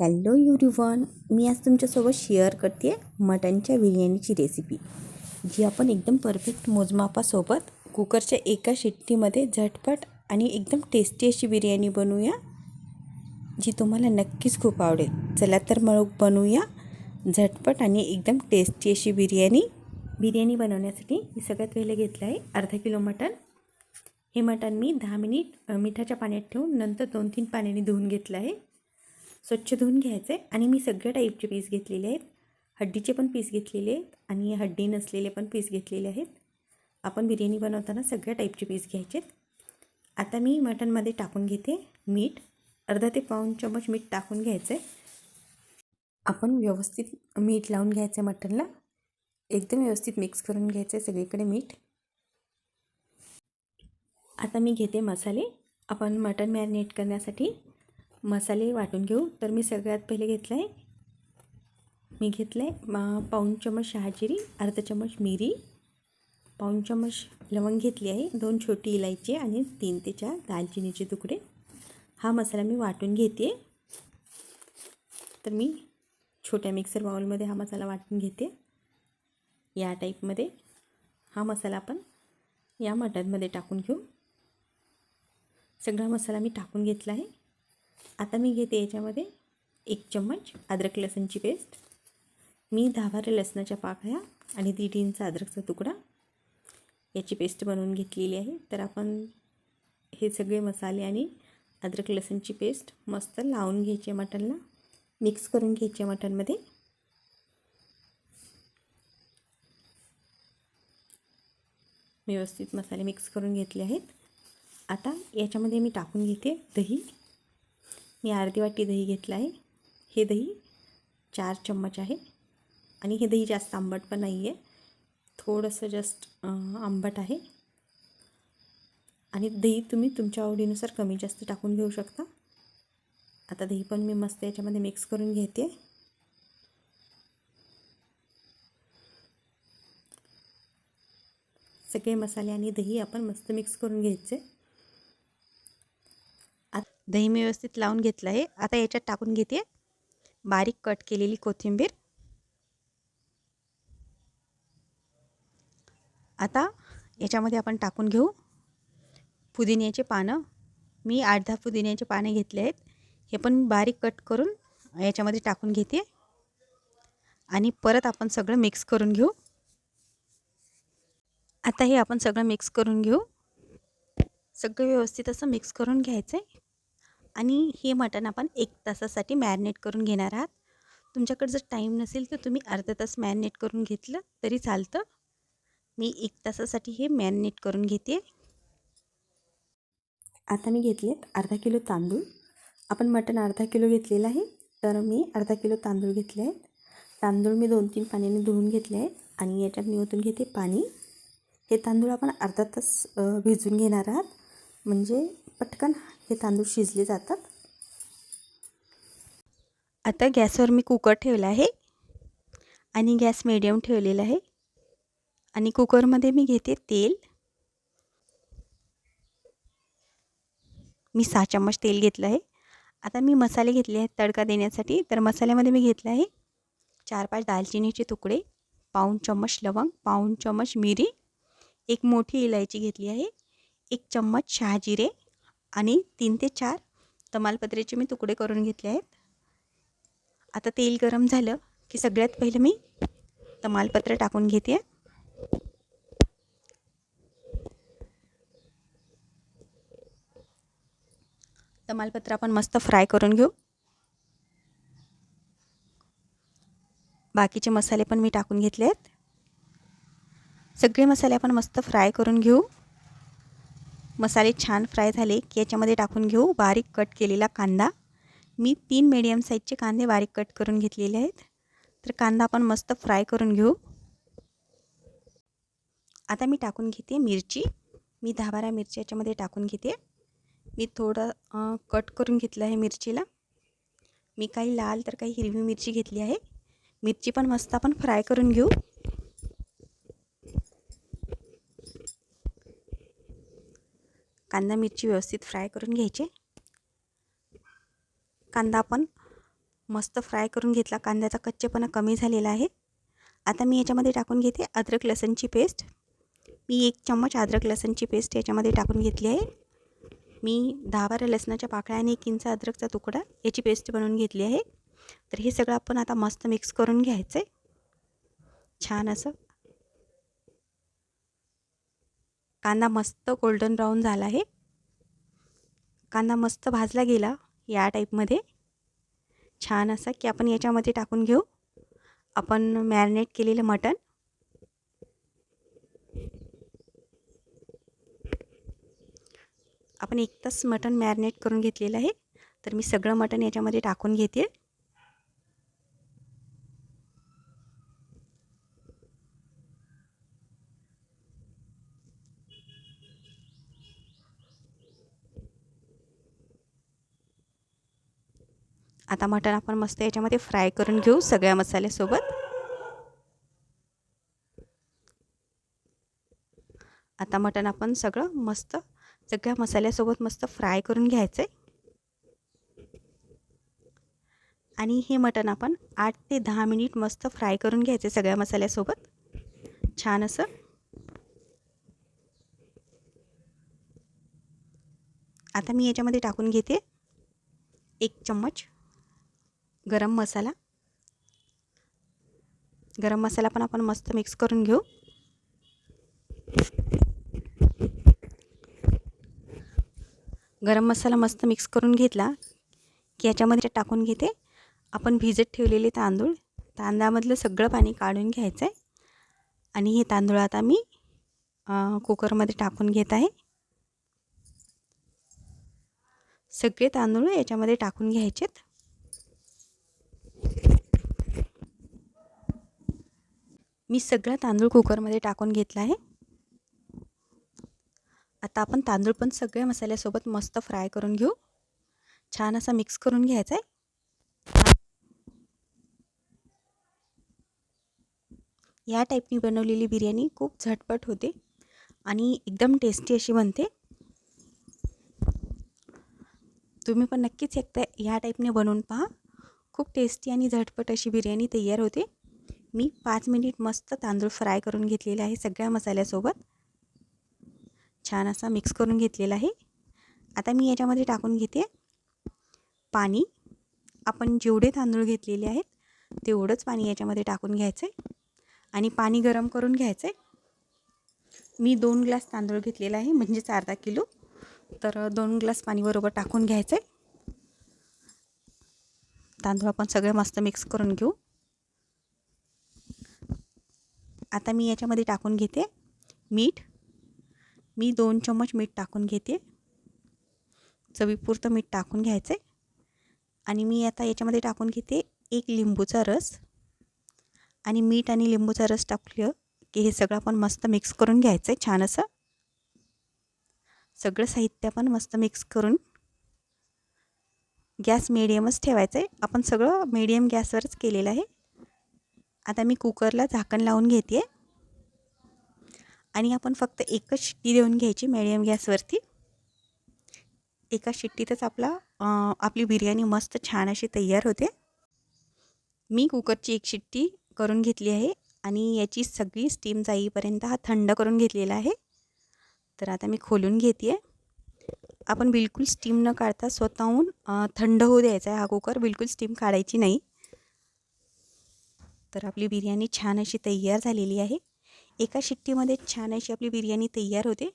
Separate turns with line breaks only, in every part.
Hello युरिवन मी आज तुमच्यासोबत share करते मटनच्या बिर्याणीची रेसिपी जी आपण एकदम परफेक्ट मोजमापासोबत कुकरच्या एका शिट्टीमध्ये झटपट आणि एकदम टेस्टी अशी बिर्याणी बनवूया जी तुम्हाला नक्कीच खूप आवडेल. चला तर मग बनवूया झटपट आणि एकदम टेस्टी अशी बिर्याणी. बिर्याणी बनवण्यासाठी मी सगळ्यात पहिले घेतलं आहे अर्धा किलो मटण. हे मटण मी दहा मिनिट मिठाच्या पाण्यात ठेवून नंतर दोन तीन पाण्याने धुवून घेतलं आहे. स्वच्छ धुवून घ्यायचं आहे आणि मी सगळ्या टाईपचे पीस घेतलेले आहेत. हड्डीचे पण पीस घेतलेले आहेत आणि हड्डी नसलेले पण पीस घेतलेले आहेत. आपण बिर्याणी बनवताना सगळ्या टाईपचे पीस घ्यायचे आहेत आता मी मटणमध्ये टाकून घेते मीठ. अर्धा ते पाऊण चमच मीठ टाकून घ्यायचं आहे आपण व्यवस्थित मीठ लावून घ्यायचं आहे मटणला एकदम व्यवस्थित मिक्स करून घ्यायचं आहे सगळीकडे मीठ. आता मी घेते मसाले. आपण मटण मॅरिनेट करण्यासाठी मसाले वाटून घेऊ. तर मी सगळ्यात पहिले घेतलं आहे मी घेतलं आहे पाऊण चमच शहाजिरी अर्धा चमच मिरी पाऊण चमच लवंग घेतली आहे दोन छोटी इलायची आणि तीन ते चार दालचिनीचे तुकडे. हा मसाला मी वाटून घेते. तर मी छोट्या मिक्सर बाउलमध्ये हा मसाला वाटून घेते. या टाईपमध्ये हा मसाला आपण या मटनमध्ये टाकून घेऊ. सगळा मसाला मी टाकून घेतला आहे. आता मी घेते याच्यामध्ये एक चम्मच अद्रक लसणची पेस्ट. मी दहा बारा लसणाच्या पाकळ्या आणि दीड इंच अद्रकचा तुकडा याची पेस्ट बनवून घेतलेली आहे. तर आपण हे सगळे मसाले आणि अद्रक लसणची पेस्ट मस्त लावून घ्यायची मटनला मिक्स करून घ्यायची मटनमध्ये व्यवस्थित मसाले मिक्स करून घेतले आहेत. आता याच्यामध्ये मी टाकून घेते दही. मी अर्धी वाटी दही घेतलं आहे. हे दही चार चम्मच आहे. आणि हे दही जास्त आंबट पण नाही आहे. थोडंसं जस्ट आंबट आहे. आणि दही तुम्ही तुमच्या आवडीनुसार कमी जास्त टाकून घेऊ शकता. आता दही पण मी मस्त याच्यामध्ये मिक्स करून घेते. सगळे मसाले आणि दही आपण मस्त मिक्स करून घ्यायचे. दही मी व्यवस्थित लावून घेतलं आहे. आता याच्यात टाकून घेते. बारीक कट केलेली कोथिंबीर. आता याच्यामध्ये आपण टाकून घेऊ. पुदिन्याचे पानं. मी आठ दहा पुदिन्याचे पाने घेतले आहेत. हे पण बारीक कट करून याच्यामध्ये टाकून घेते. आणि परत आपण सगळं मिक्स करून घेऊ. आता हे आपण सगळं मिक्स करून घेऊ. सगळं व्यवस्थित असं मिक्स करून घ्यायचं आहे आणि हे मटण आपण एक तासासाठी मॅरिनेट करून घेणार आहात. तुमच्याकडे जर टाईम नसेल तर तुम्ही अर्धा तास मॅरिनेट करून घेतलं तरी चालतं. मी एक तासासाठी हे मॅरिनेट करून घेते. आता मी घेतले अर्धा किलो तांदूळ. आपण मटण अर्धा किलो घेतलेलं आहे तर मी अर्धा किलो तांदूळ घेतले आहेत. तांदूळ मी दोन तीन पाण्याने धुवून घेतले आहेत आणि याच्यात मी ओतून घेते पाणी. हे तांदूळ आपण अर्धा तास भिजून घेणार आहात. म्हणजे पटकन हे तांदूळ शिजले जातात. आता गॅसवर मी कुकर ठेवला आहे. आणि गॅस मिडियम ठेवलेला आहे. आणि कुकरमध्ये मी घेते तेल. मी सहा चम्मच तेल घेतलं आहे. आता मी मसाले घेतले आहेत तडका देण्यासाठी. तर मसाल्यामध्ये मी घेतलं आहे चार पाच दालचिनीचे तुकडे पाऊण चम्मच लवंग पाऊण चम्मच मिरी एक मोठी इलायची घेतली आहे एक चम्मच शहाजिरे आणि तीन ते चार तमालपत्रेचे मी तुकडे करून घेतले आहेत. आता तेल गरम झालं की सगळ्यात पहिलं मी तमालपत्र टाकून घेते. तमालपत्र आपण मस्त फ्राय करून घेऊ. बाकीचे मसाले पण मी टाकून घेतले आहेत. सगळे मसाले आपण मस्त फ्राय करून घेऊ. मसाले छान फ्राय झाले की याच्यामध्ये टाकून घेऊ बारीक कट केलेला कांदा. मी तीन मीडियम साईजचे कांदे बारीक कट करून घेतलेले आहेत. तर कांदा आपण मस्त फ्राय करून घेऊ. आता मी टाकून घेते मिरची. मी दहा बारा मिरची याच्यामध्ये टाकून घेते. मी थोडं कट करून घेतलं आहे मिरचीला. मी काही लाल तर काही हिरवी मिरची घेतली आहे. मिरची पण मस्त आपण फ्राय करून घेऊ. कांदा मिरची व्यवस्थित फ्राय करून घ्यायचे. कांदा आपण मस्त फ्राय करून घेतला. कांद्याचा कच्चेपणा कमी झालेला आहे. आता मी याच्यामध्ये टाकून घेते अद्रक लसणची पेस्ट. मी एक चम्मच अद्रक लसणची पेस्ट याच्यामध्ये टाकून घेतली आहे. मी दहा बारा लसणाच्या पाकळ्या आणि एक इंच अद्रकचा तुकडा याची पेस्ट बनवून घेतली आहे. तर हे सगळं आपण आता मस्त मिक्स करून घ्यायचं आहे छान असं कांदा मस्त गोल्डन ब्राऊन झाला आहे. कांदा मस्त भाजला गेला या टाईपमध्ये छान असा की आपण याच्यामध्ये टाकून घेऊ. आपण मॅरिनेट केलेलं मटण. आपण एक तास मटण मॅरिनेट करून घेतलेलं आहे. तर मी सगळं मटण याच्यामध्ये टाकून घेते. आता मटण आपण मस्त याच्यामध्ये फ्राय करून घेऊ सगळ्या मसाल्यासोबत. आता मटण आपण सगळं मस्त सगळ्या मसाल्यासोबत मस्त फ्राय करून घ्यायचं आहे आणि हे मटण आपण आठ ते दहा मिनिट मस्त फ्राय करून घ्यायचे सगळ्या मसाल्यासोबत. छान असं. आता मी याच्यामध्ये टाकून घेते एक चम्मच. गरम मसाला. गरम मसाला पण आपण मस्त मिक्स करून घेऊ. गरम मसाला मस्त मिक्स करून घेतला की याच्यामध्ये टाकून घेते. आपण भिजत ठेवलेले तांदूळ. तांदळामधलं सगळं पाणी काढून घ्यायचं आहे आणि हे तांदूळ आता मी कुकरमध्ये टाकून घेत आहे. सगळे तांदूळ याच्यामध्ये टाकून घ्यायचेत. मी सगळा तांदूळ कुकरमध्ये टाकून घेतला आहे. आता आपण तांदूळ पण सगळ्या मसाल्यासोबत मस्त फ्राय करून घेऊ. छान असा मिक्स करून घ्यायचा आहे. या टाईपनी बनवलेली बिर्याणी खूप झटपट होते आणि एकदम टेस्टी अशी बनते. तुम्ही पण नक्कीच एकदा या टाईपने बनवून पहा. खूप टेस्टी आणि झटपट अशी बिर्याणी तयार होते. मी पाच मिनिट मस्त तांदूळ फ्राय करून घेतलेले आहे सगळ्या मसाल्यासोबत. छान असा मिक्स करून घेतलेला आहे. आता मी याच्यामध्ये टाकून घेते पाणी. आपण जेवढे तांदूळ घेतलेले आहेत तेवढंच पाणी याच्यामध्ये टाकून घ्यायचं आहे आणि पाणी गरम करून घ्यायचं आहे मी दोन ग्लास तांदूळ घेतलेला आहे म्हणजेच अर्धा किलो. तर दोन ग्लास पाणी बरोबर टाकून घ्यायचं आहे तांदूळ आपण सगळे मस्त मिक्स करून घेऊ. आता मी याच्यामध्ये टाकून घेते मीठ. मी दोन चम्मच मीठ टाकून घेते. चवीपुरतं मीठ टाकून घ्यायचं आहे आणि मी आता याच्यामध्ये टाकून घेते एक लिंबूचा रस. आणि मीठ आणि लिंबूचा रस टाकलं की हे सगळं आपण मस्त मिक्स करून घ्यायचं आहे छान असं. सगळं साहित्य आपण मस्त मिक्स करून गॅस मिडियमच ठेवायचं आहे आपण सगळं मीडियम गॅसवरच केलेलं आहे. आता मी कुकरला झाकण लावून घेते आणि आपण फक्त एकच शिट्टी देऊन घ्यायची मिडियम गॅसवरती एका शिट्टीतच आपला आपली बिर्याणी मस्त छान अशी तयार होते. मी कुकरची एक शिट्टी करून घेतली आहे आणि याची सगळी स्टीम जाईपर्यंत हा थंड करून घेतलेला आहे. तर आता मी खोलून घेते आहे आपण बिलकुल स्टीम न काढता स्वतःहून थंड होऊ द्यायचा आहे हा कुकर. बिलकुल स्टीम काढायची नाही. तर आपली बिर्याणी छान अशी तयार झालेली आहे. एका शिट्टीमध्ये छान अशी आपली बिर्याणी तयार होते.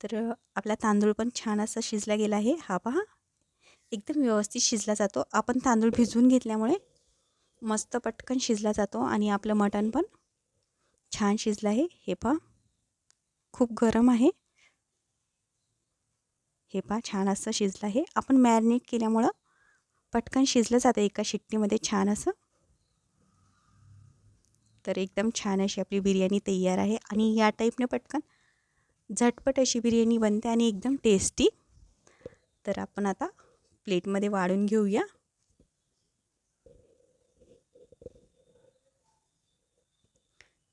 तर आपला तांदूळ पण छान असा शिजला गेला आहे. हा पहा. एकदम व्यवस्थित शिजला जातो. आपण तांदूळ भिजवून घेतल्यामुळे मस्त पटकन शिजला जातो आणि आपलं मटण पण छान शिजलं आहे. हे पहा. खूप गरम आहे. हे पहा छान असं शिजलं आहे. आपण मॅरिनेट केल्यामुळं पटकन शिजलं जातं एका शिट्टीमध्ये छान असं. तर एकदम छान अशी आपली बिर्याणी तयार आहे. आणि या टाईपने पटकन झटपट अशी बिर्याणी बनते आणि एकदम टेस्टी तर आपण आता प्लेटमध्ये वाढून घेऊया.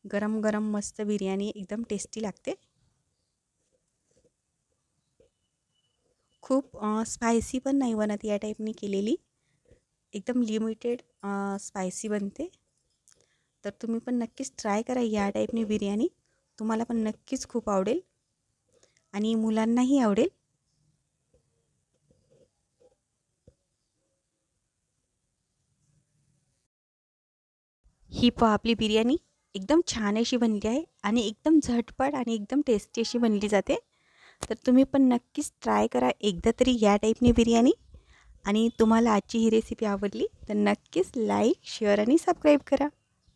गरम गरम मस्त बिर्याणी एकदम टेस्टी लागते. खूप स्पायसी पण नाही बनत या टाईपने केलेली. एकदम लिमिटेड स्पायसी बनते. तर तुम्ही पण नक्कीच ट्राय करा या टाईपने बिर्याणी. तुम्हाला पण नक्कीच खूप आवडेल. आणि मुलांनाही आवडेल. ही पहा आपली बिर्याणी. एकदम छान अशी बनली आहे आणि एकदम झटपट आणि एकदम टेस्टी अशी बनली जाते. तर तुम्ही पण नक्कीच ट्राय करा एकदा तरी या टाईपने बिर्याणी. आणि तुम्हाला आजची ही रेसिपी आवडली तर नक्कीच लाईक शेअर आणि सबस्क्राईब करा.